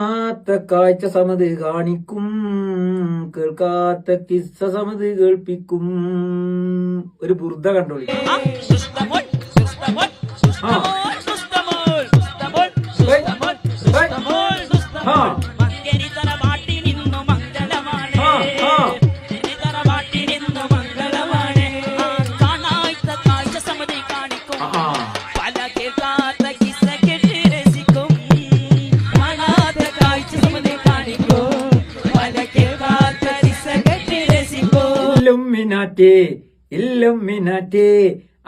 കാണാത്ത കാഴ്ച സമത് കാണിക്കും കേൾക്കാത്ത കിസ്സ സമത് കേൾപ്പിക്കും. ഒരു ബുർദ കണ്ടോളി. സുസ്തമോൾ ഇല്ലുമിനാറ്റേ ഇല്ലുമിനാറ്റേ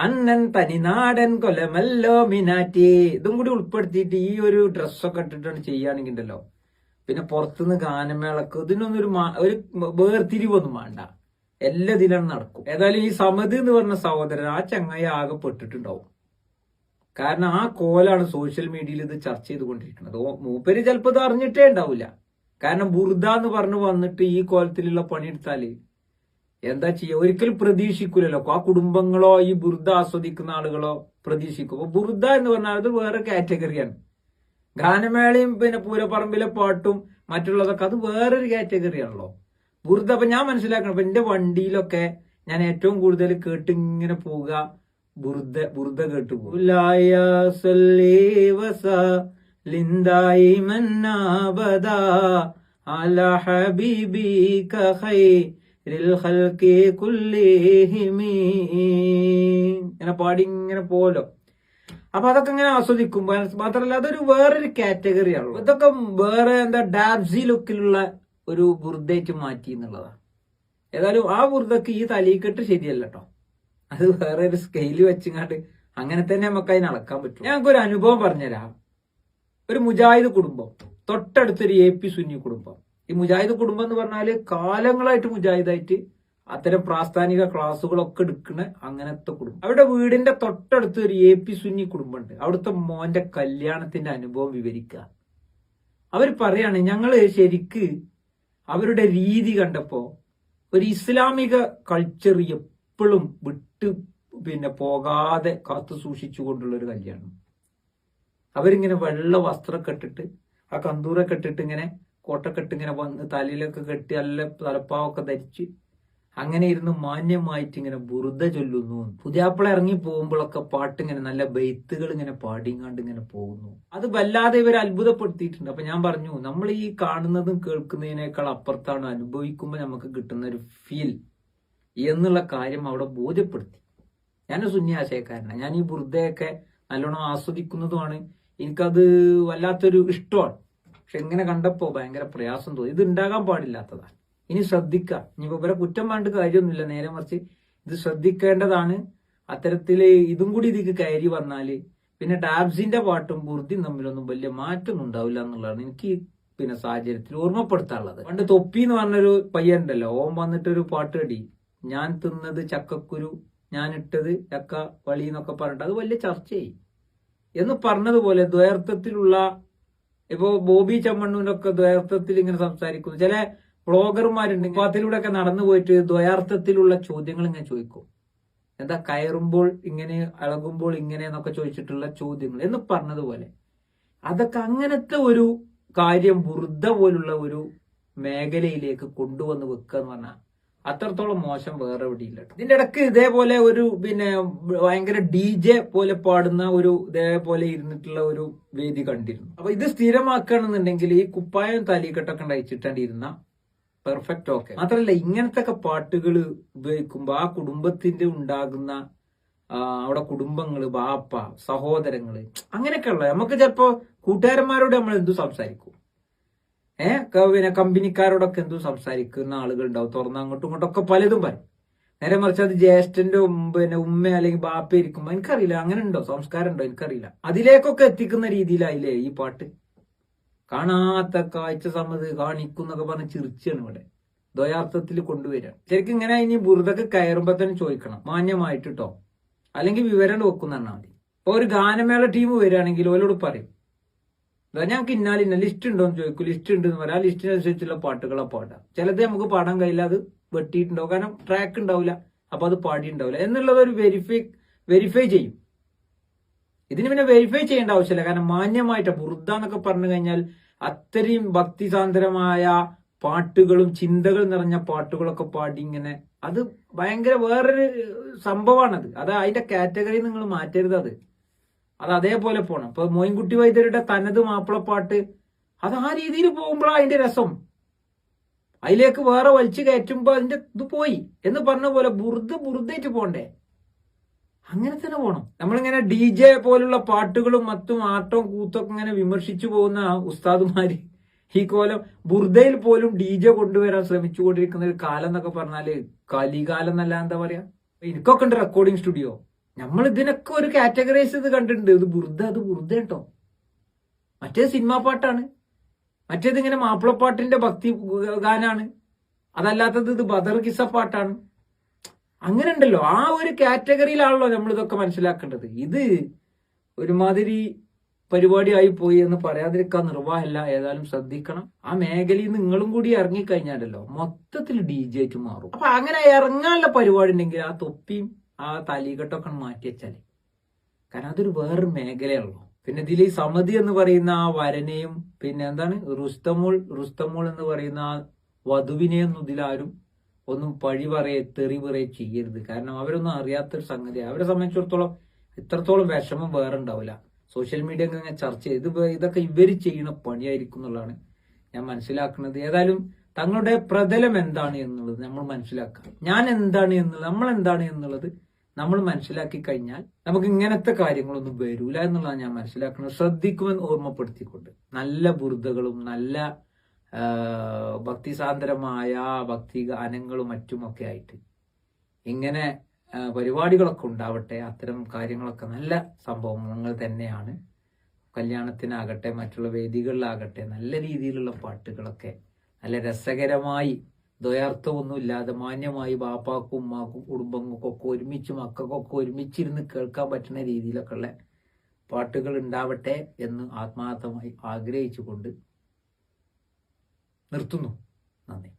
അന്നൻ തനിനാടൻ കൊലമല്ലോ മിനാറ്റേ. ഇതും കൂടി ഉൾപ്പെടുത്തിയിട്ട് ഈ ഒരു ഡ്രസ്സൊക്കെ ഇട്ടിട്ടാണ് ചെയ്യുകയാണെങ്കിൽ ഉണ്ടല്ലോ പിന്നെ പുറത്തുനിന്ന് ഗാനമേളക്ക് ഇതിനൊന്നും ഒരു ഒരു വേർതിരിവൊന്നും വേണ്ട. എല്ലാ ഇതിലാണ് നടക്കും. ഏതായാലും ഈ സമത് എന്ന് പറഞ്ഞ സഹോദരൻ ആ ചങ്ങായി ആകെ പെട്ടിട്ടുണ്ടാവും. കാരണം ആ കോലാണ് സോഷ്യൽ മീഡിയയിൽ ഇത് ചർച്ച ചെയ്തുകൊണ്ടിരിക്കുന്നത്. മൂപ്പര് ചിലപ്പോൾ ഇത് അറിഞ്ഞിട്ടേ ഉണ്ടാവില്ല. കാരണം ബുർദ എന്ന് പറഞ്ഞു വന്നിട്ട് ഈ കോലത്തിലുള്ള പണിയെടുത്താൽ എന്താ ചെയ്യുക ഒരിക്കലും പ്രതീക്ഷിക്കൂലല്ലോ. ആ കുടുംബങ്ങളോ ഈ ബുർദ ആസ്വദിക്കുന്ന ആളുകളോ പ്രതീക്ഷിക്കും. അപ്പൊ ബുർദ എന്ന് പറഞ്ഞാൽ അത് വേറെ കാറ്റഗറിയാണ് ഗാനമേളയും പിന്നെ പൂരപ്പറമ്പിലെ പാട്ടും മറ്റുള്ളതൊക്കെ അത് വേറൊരു കാറ്റഗറിയാണല്ലോ ബുർദ അപ്പൊ ഞാൻ മനസ്സിലാക്കണം. അപ്പൊ എന്റെ വണ്ടിയിലൊക്കെ ഞാൻ ഏറ്റവും കൂടുതൽ കേട്ട് ഇങ്ങനെ പോവുക ബുർദ ബുർദ കേട്ട് പോകും ഇങ്ങനെ പാടി ഇങ്ങനെ പോലോ അപ്പൊ അതൊക്കെ ഇങ്ങനെ ആസ്വദിക്കും മാത്രമല്ല അതൊരു വേറൊരു കാറ്റഗറി ആണ് ഇതൊക്കെ വേറെ എന്താ ഡാബ്സി ലുക്കിലുള്ള ഒരു ബുർദയായിട്ട് മാറ്റി എന്നുള്ളതാണ്. ഏതായാലും ആ ബുർദക്ക് ഈ തലീക്കെട്ട് ശരിയല്ല കേട്ടോ അത് വേറെ ഒരു സ്കെയിൽ വെച്ചിങ്ങാണ്ട് അങ്ങനെ തന്നെ നമുക്ക് അതിന് അളക്കാൻ പറ്റും ഞങ്ങൾക്ക് ഒരു അനുഭവം പറഞ്ഞുതരാം. ഒരു മുജാഹിദ് കുടുംബം തൊട്ടടുത്തൊരു എ പി സുന്നി കുടുംബം. ഈ മുജാഹിദ് കുടുംബം എന്ന് പറഞ്ഞാൽ കാലങ്ങളായിട്ട് മുജാഹിദായിട്ട് അത്തരം പ്രാസ്ഥാനിക ക്ലാസ്സുകളൊക്കെ എടുക്കുന്ന അങ്ങനത്തെ കുടുംബം. അവിടെ വീടിന്റെ തൊട്ടടുത്ത് ഒരു എ പി സുന്നി കുടുംബമുണ്ട്. അവിടുത്തെ മോന്റെ കല്യാണത്തിന്റെ അനുഭവം വിവരിക്കുക അവർ പറയാണ് ഞങ്ങൾ ശരിക്ക് അവരുടെ രീതി കണ്ടപ്പോ ഒരു ഇസ്ലാമിക കൾച്ചർ എപ്പോഴും വിട്ട് പിന്നെ പോകാതെ കാത്തു സൂക്ഷിച്ചുകൊണ്ടുള്ള ഒരു കല്യാണം. അവരിങ്ങനെ വെള്ള വസ്ത്രം കെട്ടിട്ട് ആ കന്തൂറൊക്കെ കെട്ടിട്ട് ഇങ്ങനെ കോട്ടൊക്കെ ഇട്ട് ഇങ്ങനെ വന്ന് തലയിലൊക്കെ കെട്ടി നല്ല തലപ്പാവൊക്കെ ധരിച്ച് അങ്ങനെ ഇരുന്ന് മാന്യമായിട്ട് ഇങ്ങനെ ബുറുദ ചൊല്ലുന്നു. പുതിയാപ്പിള ഇറങ്ങി പോകുമ്പോഴൊക്കെ പാട്ട് ഇങ്ങനെ നല്ല ബെയ്ത്തുകൾ ഇങ്ങനെ പാടിങ്ങാണ്ട് ഇങ്ങനെ പോകുന്നു. അത് വല്ലാതെ ഇവർ അത്ഭുതപ്പെടുത്തിയിട്ടുണ്ട്. അപ്പൊ ഞാൻ പറഞ്ഞു നമ്മൾ ഈ കാണുന്നതും കേൾക്കുന്നതിനേക്കാൾ അപ്പുറത്താണ് അനുഭവിക്കുമ്പോൾ നമുക്ക് കിട്ടുന്ന ഒരു ഫീൽ എന്നുള്ള കാര്യം അവിടെ ബോധ്യപ്പെടുത്തി. ഞാൻ സുന്നി ആശയക്കാരനാണ് ഞാൻ ഈ ബുറുദയൊക്കെ നല്ലോണം ആസ്വദിക്കുന്നതുമാണ്. എനിക്കത് വല്ലാത്തൊരു ഇഷ്ടമാണ്. പക്ഷെ ഇങ്ങനെ കണ്ടപ്പോ ഭയങ്കര പ്രയാസം തോന്നി. ഇത് ഉണ്ടാകാൻ പാടില്ലാത്തതാണ് ഇനി ശ്രദ്ധിക്കുക ഇനി ഇവരെ കുറ്റം വേണ്ട കാര്യമൊന്നുമില്ല. നേരെ മറിച്ച് ഇത് ശ്രദ്ധിക്കേണ്ടതാണ്. അത്തരത്തിൽ ഇതും കൂടി ഇതിക്ക് കയറി വന്നാൽ പിന്നെ ടാബ്സിന്റെ പാട്ടും ബുർദിയും തമ്മിലൊന്നും വലിയ മാറ്റമൊന്നും ഉണ്ടാവില്ല എന്നുള്ളതാണ് എനിക്ക് പിന്നെ സാഹചര്യത്തിൽ ഓർമ്മപ്പെടുത്താനുള്ളത്. പണ്ട് തൊപ്പി എന്ന് പറഞ്ഞൊരു പയ്യൻ ഉണ്ടല്ലോ. ഓൻ വന്നിട്ടൊരു പാട്ട് കടി ഞാൻ തിന്നത് ചക്കക്കുരു ഞാൻ ഇട്ടത് ചക്ക വളി എന്നൊക്കെ പറഞ്ഞിട്ട് അത് വലിയ ചർച്ചയായി. എന്ന് പറഞ്ഞതുപോലെ ദ്വയർത്ഥത്തിലുള്ള ഇപ്പോ ബോബി ചമ്മണ്ണൂരൊക്കെ ദ്വയാർത്ഥത്തിൽ ഇങ്ങനെ സംസാരിക്കുന്നു. ചില ബ്ലോഗർമാരുണ്ട് അതിലൂടെ ഒക്കെ നടന്നു പോയിട്ട് ദ്വയാർത്ഥത്തിലുള്ള ചോദ്യങ്ങൾ ഇങ്ങനെ ചോദിക്കും. എന്താ കയറുമ്പോൾ ഇങ്ങനെ ഇളകുമ്പോൾ ഇങ്ങനെ എന്നൊക്കെ ചോദിച്ചിട്ടുള്ള ചോദ്യങ്ങൾ എന്ന് പറഞ്ഞതുപോലെ. അതൊക്കെ അങ്ങനത്തെ ഒരു കാര്യം വൃദ്ധ പോലുള്ള ഒരു മേഖലയിലേക്ക് കൊണ്ടുവന്ന് വെക്കുക എന്ന് പറഞ്ഞാൽ അത്രത്തോളം മോശം വേറെ എവിടെയില്ല ഇതിന്റെ ഇടയ്ക്ക് ഇതേപോലെ ഒരു പിന്നെ ഭയങ്കര ഡി ജെ പോലെ പാടുന്ന ഒരു ഇതേപോലെ ഇരുന്നിട്ടുള്ള ഒരു വേദി കണ്ടിരുന്നു. അപ്പൊ ഇത് സ്ഥിരമാക്കുകയാണെന്നുണ്ടെങ്കിൽ ഈ കുപ്പായം തലീക്കെട്ടൊക്കെ അയച്ചിട്ടാണ്ടിരുന്ന പെർഫെക്റ്റ് ഓക്കെ മാത്രല്ല ഇങ്ങനത്തെ ഒക്കെ പാട്ടുകൾ ഉപയോഗിക്കുമ്പോൾ ആ കുടുംബത്തിന്റെ ഉണ്ടാകുന്ന അവിടെ കുടുംബങ്ങൾ ബാപ്പ സഹോദരങ്ങൾ അങ്ങനെയൊക്കെ ഉള്ളത് നമുക്ക് ചിലപ്പോ കൂട്ടുകാരന്മാരോട് നമ്മൾ എന്തു സംസാരിക്കും? ഏഹ് പിന്നെ കമ്പനിക്കാരോടൊക്കെ എന്തോ സംസാരിക്കുന്ന ആളുകൾ ഉണ്ടാവും തുറന്ന് അങ്ങോട്ടും ഇങ്ങോട്ടൊക്കെ പലതും പറയും. നേരെ മറിച്ച് അത് ജ്യേഷ്ഠന്റെ പിന്നെ ഉമ്മ അല്ലെങ്കിൽ ബാപ്പ ഇരിക്കുമ്പോ എനിക്കറിയില്ല. അങ്ങനെ ഉണ്ടോ സംസ്കാരം ഉണ്ടോ എനിക്കറിയില്ല. അതിലേക്കൊക്കെ എത്തിക്കുന്ന രീതിയിലായില്ലേ ഈ പാട്ട്? കാണാത്ത കാഴ്ച സമ്മത് കാണിക്കുന്നൊക്കെ പറഞ്ഞ ചിരിച്ചാണ് ഇവിടെ. ദ്വയാർത്ഥത്തിൽ കൊണ്ടുവരാം ശരിക്കും ഇങ്ങനെ ഇനി ബുറുതൊക്കെ കയറുമ്പോ തന്നെ ചോദിക്കണം. മാന്യമായിട്ട് കേട്ടോ അല്ലെങ്കിൽ വിവരം വെക്കുന്ന മതി. ഒരു ഗാനമേള ടീം വരികയാണെങ്കിൽ ഓരോട് പറയും. ഞങ്ങൾക്ക് ഇന്നാൽ ഇന്ന ലിസ്റ്റ് ഉണ്ടോ എന്ന് ചോദിക്കും. ലിസ്റ്റ് ഉണ്ട് എന്ന് പറയാം. ആ ലിസ്റ്റിനനുസരിച്ചുള്ള പാട്ടുകളെ പാടാം ചിലത് നമുക്ക് പാടാൻ കഴിയില്ല അത് വെട്ടിയിട്ടുണ്ടാവും. കാരണം ട്രാക്ക് ഉണ്ടാവില്ല അപ്പൊ അത് പാടിയിട്ടുണ്ടാവില്ല എന്നുള്ളത് ഒരു വെരിഫൈ വെരിഫൈ ചെയ്യും. ഇതിന് പിന്നെ വെരിഫൈ ചെയ്യേണ്ട ആവശ്യമില്ല. കാരണം മാന്യമായിട്ട് ബുർദ എന്നൊക്കെ പറഞ്ഞു കഴിഞ്ഞാൽ അത്രയും ഭക്തിസാന്ദ്രമായ പാട്ടുകളും ചിന്തകൾ നിറഞ്ഞ പാട്ടുകളൊക്കെ പാടി ഇങ്ങനെ അത് ഭയങ്കര വേറൊരു സംഭവമാണത് അത് അതിന്റെ കാറ്റഗറി നിങ്ങൾ മാറ്റരുത് അത്. അത് അതേപോലെ പോണം. ഇപ്പൊ മോയിൻകുട്ടി വൈദ്യരുടെ തനത് മാപ്പിളപ്പാട്ട് അത് ആ രീതിയിൽ പോകുമ്പോഴാണ് അതിന്റെ രസം. അതിലേക്ക് വേറെ വലിച്ചു കയറ്റുമ്പോ അതിന്റെ ഇത് പോയി എന്ന് പറഞ്ഞ പോലെ ബുറുദ് ബുറുദേറ്റ് പോണ്ടേ? അങ്ങനെ തന്നെ പോണം. നമ്മളിങ്ങനെ ഡി ജെ പോലുള്ള പാട്ടുകളും മറ്റും ആട്ടവും കൂത്തൊക്കെ ഇങ്ങനെ വിമർശിച്ചു പോകുന്ന ഉസ്താദുമാര് ഈ കോലം ബുർദയിൽ പോലും ഡി ജെ കൊണ്ടുവരാൻ ശ്രമിച്ചുകൊണ്ടിരിക്കുന്ന ഒരു കാലം എന്നൊക്കെ പറഞ്ഞാൽ കലികാലം എന്നല്ല എന്താ പറയാ? എനിക്കൊക്കെ ഉണ്ട് റെക്കോർഡിംഗ് സ്റ്റുഡിയോ നമ്മൾ ഇതിനൊക്കെ ഒരു കാറ്റഗറൈസ് ഇത് കണ്ടിട്ടുണ്ട്. ഇത് ബുർദ അത് ബുർദ കേട്ടോ. മറ്റേത് സിനിമാ പാട്ടാണ്. മറ്റേത് ഇങ്ങനെ മാപ്പിളപ്പാട്ടിന്റെ ഭക്തി ഗാനാണ്. അതല്ലാത്തത് ഇത് ബദർ കിസ പാട്ടാണ്. അങ്ങനെ ഉണ്ടല്ലോ. ആ ഒരു കാറ്റഗറിയിലാണല്ലോ നമ്മൾ ഇതൊക്കെ മനസ്സിലാക്കേണ്ടത്. ഇത് ഒരുമാതിരി പരിപാടി ആയി പോയി എന്ന് പറയാതിരിക്കാൻ നിർവാഹമില്ല. ഏതായാലും ശ്രദ്ധിക്കണം. ആ മേഖലയിൽ നിങ്ങളും കൂടി ഇറങ്ങിക്കഴിഞ്ഞാലല്ലോ മൊത്തത്തിൽ ഡി ജെ ആയിട്ട് മാറും. അപ്പൊ അങ്ങനെ ഇറങ്ങാനുള്ള പരിപാടി ഉണ്ടെങ്കിൽ ആ തൊപ്പിയും ആ തലീകെട്ടൊക്കെ മാറ്റി വെച്ചാൽ. കാരണം അതൊരു വേറൊരു മേഖലയുള്ളൂ പിന്നെ ഇതിൽ ഈ സമിതി എന്ന് പറയുന്ന ആ വരനെയും പിന്നെ എന്താണ്? റുസ്തമോൾ റുസ്തമോൾ എന്ന് പറയുന്ന ആ വധുവിനെയൊന്നും ഇതിലാരും ഒന്നും പഴി പറയെ തെറി പറയെ ചെയ്യരുത്. കാരണം അവരൊന്നും അറിയാത്തൊരു സംഗതി അവരെ സംബന്ധിച്ചിടത്തോളം ഇത്രത്തോളം വിഷമം വേറെ ഉണ്ടാവില്ല. സോഷ്യൽ മീഡിയ ഇങ്ങനെ ചർച്ച ചെയ്ത് ഇതൊക്കെ ഇവർ ചെയ്യുന്ന പണിയായിരിക്കും എന്നുള്ളതാണ് ഞാൻ മനസ്സിലാക്കുന്നത്. ഏതായാലും തങ്ങളുടെ പ്രതലം എന്താണ് എന്നുള്ളത് നമ്മൾ മനസ്സിലാക്കുക. ഞാൻ എന്താണ് എന്നുള്ളത് നമ്മൾ എന്താണ് എന്നുള്ളത് നമ്മൾ മനസ്സിലാക്കി കഴിഞ്ഞാൽ നമുക്ക് ഇങ്ങനത്തെ കാര്യങ്ങളൊന്നും വരൂല എന്നുള്ളതാണ് ഞാൻ മനസ്സിലാക്കുന്നത്. ശ്രദ്ധിക്കുമെന്ന് ഓർമ്മപ്പെടുത്തിക്കൊണ്ട് നല്ല ബുർദകളും നല്ല ഭക്തിസാന്ദ്രമായ ഭക്തി ഗാനങ്ങളും മറ്റുമൊക്കെ ആയിട്ട് ഇങ്ങനെ പരിപാടികളൊക്കെ ഉണ്ടാവട്ടെ അത്തരം കാര്യങ്ങളൊക്കെ നല്ല സംഭവങ്ങൾ തന്നെയാണ്. കല്യാണത്തിനാകട്ടെ മറ്റുള്ള വേദികളിലാകട്ടെ നല്ല രീതിയിലുള്ള പാട്ടുകളൊക്കെ നല്ല രസകരമായി ദ്വയാർത്ഥമൊന്നും ഇല്ലാതെ മാന്യമായി ബാപ്പാക്കും ഉമ്മാക്കും കുടുംബങ്ങൾക്കൊക്കെ ഒരുമിച്ച് മക്കൾക്കൊക്കെ ഒരുമിച്ചിരുന്ന് കേൾക്കാൻ പറ്റുന്ന രീതിയിലൊക്കെ ഉള്ള പാട്ടുകൾ ഉണ്ടാവട്ടെ എന്ന് ആത്മാർത്ഥമായി ആഗ്രഹിച്ചുകൊണ്ട് നിർത്തുന്നു. നന്ദി.